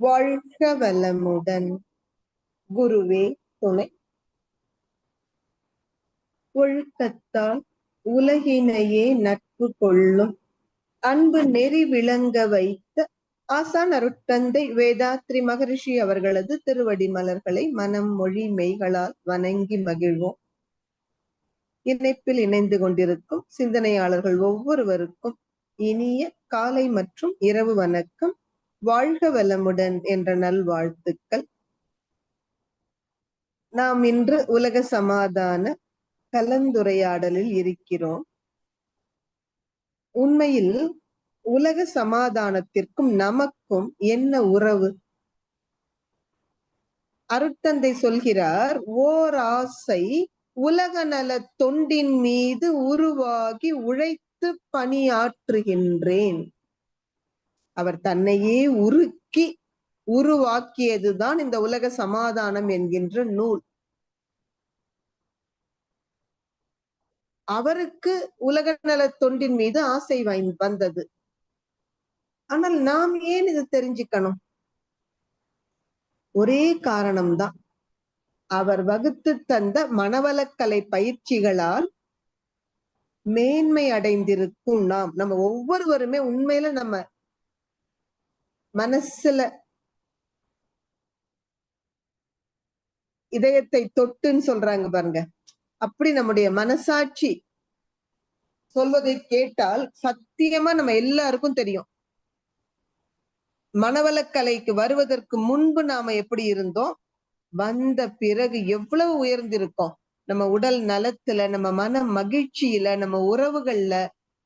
வாழ்க வளமுடன் குருவே துணை. ஒழுக்கத்தால் உலகினையே நட்பு கொள்ளும் அன்பு நெறி விளங்க வைத்த ஆசான் அருட்தந்தை வேதாத்ரி மகரிஷி அவர்களது திருவடி மலர்களை மனம் மொழி மெய்களால் வணங்கி மகிழ்வோம். இணைப்பில் இணைந்து கொண்டிருக்கும் சிந்தனையாளர்கள் ஒவ்வொருவருக்கும் இனிய காலை மற்றும் இரவு வணக்கம். வாழ்க வளமுடன் என்ற நல்வாழ்த்துக்கள். நாம் இன்று உலக சமாதான கலந்துரையாடலில் இருக்கிறோம். உண்மையில் உலக சமாதானத்திற்கும் நமக்கும் என்ன உறவு? அருட்தந்தை சொல்கிறார் ஓர் ஆசை உலக நல தொண்டின் மீது உருவாகி உழைத்து பணியாற்றுகின்றேன். அவர் தன்னையே உருக்கி உருவாக்கியதுதான் இந்த உலக சமாதானம் என்கின்ற நூல். அவருக்கு உலக நல தொண்டின் மீது ஆசை வந்தது. ஆனால் நாம் ஏன் இது தெரிஞ்சுக்கணும்? ஒரே காரணம்தான். அவர் வகுத்து தந்த மனவளக்கலை பயிற்சிகளால் மேன்மை அடைந்திருக்கும் நாம். நம்ம ஒவ்வொருவருமே உண்மையில நம்ம மனசுல இதயத்தை தொட்டுன்னு சொல்றாங்க பாருங்க. அப்படி நம்முடைய மனசாட்சி சொல்வதை கேட்டால் சத்தியமா நம்ம எல்லாருக்கும் தெரியும். மனவளக்கலைக்கு வருவதற்கு முன்பு நாம எப்படி இருந்தோம்? வந்த பிறகு எவ்வளவு உயர்ந்திருக்கோம்? நம்ம உடல் நலத்துல நம்ம மன மகிழ்ச்சியில நம்ம உறவுகள்ல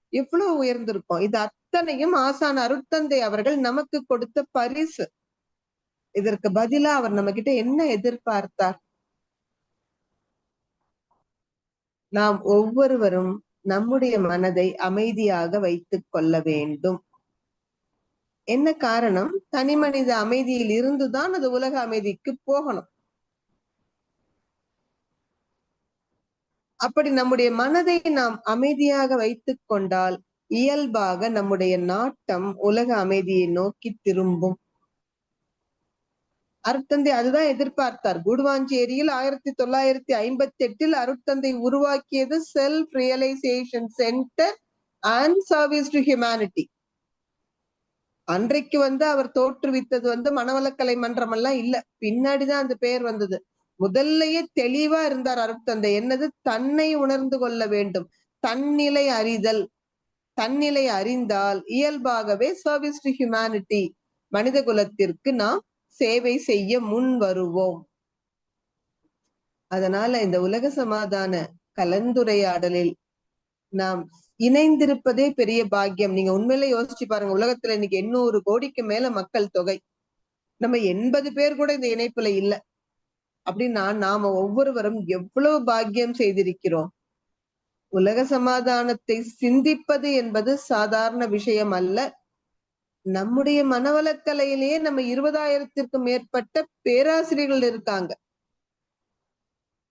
எவ்வளவு உயர்ந்திருக்கும். இது அத்தனையும் ஆசான் அருட்தந்தை அவர்கள் நமக்கு கொடுத்த பரிசு. இதற்கு பதிலா அவர் நம்ம கிட்ட என்ன எதிர்பார்த்தார்? நாம் ஒவ்வொருவரும் நம்முடைய மனதை அமைதியாக வைத்துக் கொள்ள வேண்டும். என்ன காரணம்? தனி மனித அமைதியில் இருந்துதான் அது உலக அமைதிக்கு போகணும். அப்படி நம்முடைய மனதை நாம் அமைதியாக வைத்துக் கொண்டால் இயல்பாக நம்முடைய நாட்டம் உலக அமைதியை நோக்கி திரும்பும். அருட்தந்தை அதுதான் எதிர்பார்த்தார். குடுவாஞ்சேரியில் ஆயிரத்தி தொள்ளாயிரத்தி ஐம்பத்தி எட்டில் அருட்தந்தை உருவாக்கியது self realisation centre and service to humanity அன்றைக்கு வந்து அவர் தோற்றுவித்தது வந்து மனவளக்கலை மன்றம் எல்லாம் இல்ல. பின்னாடிதான் அந்த பெயர் வந்தது. முதல்லயே தெளிவா இருந்தார் அருட்தந்தை என்னது? தன்னை உணர்ந்து கொள்ள வேண்டும். தன்னிலை அறிதல். தன்னிலை அறிந்தால் இயல்பாகவே சர்வீஸ் டு ஹியூமனிட்டி மனித குலத்திற்கு நாம் சேவை செய்ய முன் வருவோம். அதனால இந்த உலக சமாதான கலந்துரையாடலில் நாம் இணைந்திருப்பதே பெரிய பாக்கியம். நீங்க உண்மையில யோசிச்சு பாருங்க உலகத்துல இன்னைக்கு எண்ணூறு கோடிக்கு மேல மக்கள் தொகை. நம்ம எண்பது பேர் கூட இந்த இணைப்புல இல்ல. அப்படின்னா நாம ஒவ்வொருவரும் எவ்வளவு பாக்கியம் செய்திருக்கிறோம்? உலக சமாதானத்தை சிந்திப்பது என்பது சாதாரண விஷயம் அல்ல. நம்முடைய மனவளக்கலையிலேயே நம்ம இருபதாயிரத்திற்கும் மேற்பட்ட பேராசிரியர்கள் இருக்காங்க.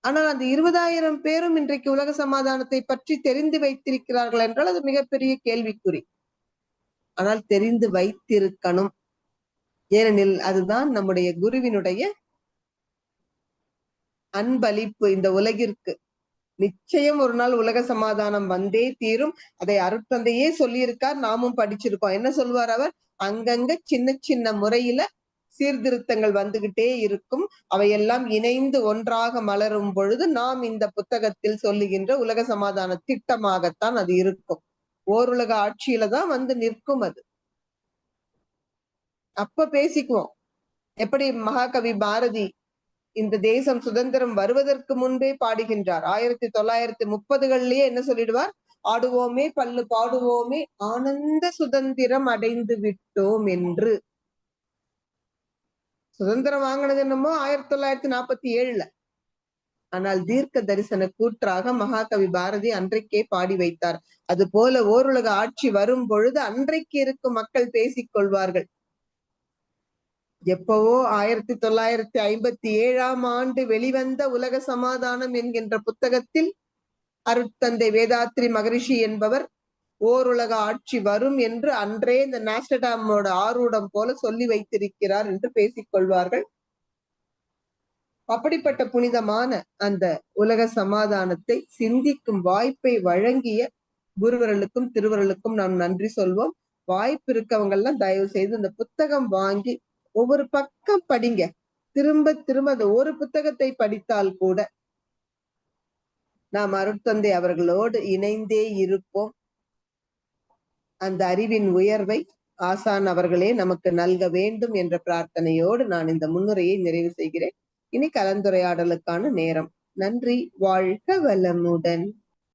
ஆனால் அந்த இருபதாயிரம் பேரும் இன்றைக்கு உலக சமாதானத்தை பற்றி தெரிந்து வைத்திருக்கிறார்கள் என்றால் அது மிகப்பெரிய கேள்விக்குறி. ஆனால் தெரிந்து வைத்திருக்கணும். ஏனெனில் அதுதான் நம்முடைய குருவினுடைய அன்பளிப்பு இந்த உலகிற்கு. நிச்சயம் ஒரு நாள் உலக சமாதானம் வந்தே தீரும். அதை அருட்தந்தையே சொல்லியிருக்கார். நாமும் படிச்சிருக்கோம். என்ன சொல்வார் அவர்? அங்கங்க சின்ன சின்ன முறையில சீர்திருத்தங்கள் வந்துகிட்டே இருக்கும். அவையெல்லாம் இணைந்து ஒன்றாக மலரும் பொழுது நாம் இந்த புத்தகத்தில் சொல்லுகின்ற உலக சமாதான திட்டமாகத்தான் அது இருக்கும். ஓருலக ஆட்சியில தான் வந்து நிற்கும் அது. அப்ப பேசிக்குவோம். எப்படி மகாகவி பாரதி இந்த தேசம் சுதந்திரம் வருவதற்கு முன்பே பாடுகின்றார். ஆயிரத்தி தொள்ளாயிரத்தி முப்பதுகள்லயே என்ன சொல்லிடுவார்? ஆடுவோமே பல்லு பாடுவோமே ஆனந்த சுதந்திரம் அடைந்து விட்டோம் என்று. சுதந்திரம் வாங்கினது என்னமோ ஆயிரத்தி தொள்ளாயிரத்தி நாற்பத்தி ஏழுல ஆனால் தீர்க்க தரிசன கூற்றாக மகாகவி பாரதி அன்றைக்கே பாடி வைத்தார். அது போல ஓருலக ஆட்சி வரும் பொழுது அன்றைக்கு இருக்கும் மக்கள் பேசிக் கொள்வார்கள். எப்பவோ ஆயிரத்தி தொள்ளாயிரத்தி ஐம்பத்தி ஏழாம் ஆண்டு வெளிவந்த உலக சமாதானம் என்கின்ற புத்தகத்தில் அருட்தந்தை வேதாத்ரி மகரிஷி என்பவர் ஓருலக ஆட்சி வரும் என்று அன்றே இந்த நாஸ்டடாமோட ஆரூடம் போல சொல்லி வைத்திருக்கிறார் என்று பேசிக் கொள்வார்கள். அப்படிப்பட்ட புனிதமான அந்த உலக சமாதானத்தை சிந்திக்கும் வாய்ப்பை வழங்கிய குருவர்களுக்கும் திருவர்களுக்கும் நாம் நன்றி சொல்வோம். வாய்ப்பு இருக்கவங்க எல்லாம் தயவு செய்து இந்த புத்தகம் வாங்கி ஒவ்வொரு பக்கம் படிங்க. திரும்ப திரும்ப அந்த ஒரு புத்தகத்தை படித்தால் கூட நாம் அருட்தந்தை அவர்களோடு இணைந்தே இருப்போம். அந்த அறிவின் உயர்வை ஆசான் அவர்களே நமக்கு நல்க வேண்டும் என்ற பிரார்த்தனையோடு நான் இந்த முன்னுரையை நிறைவு செய்கிறேன். இனி கலந்துரையாடலுக்கான நேரம். நன்றி. வாழ்க வளமுடன்.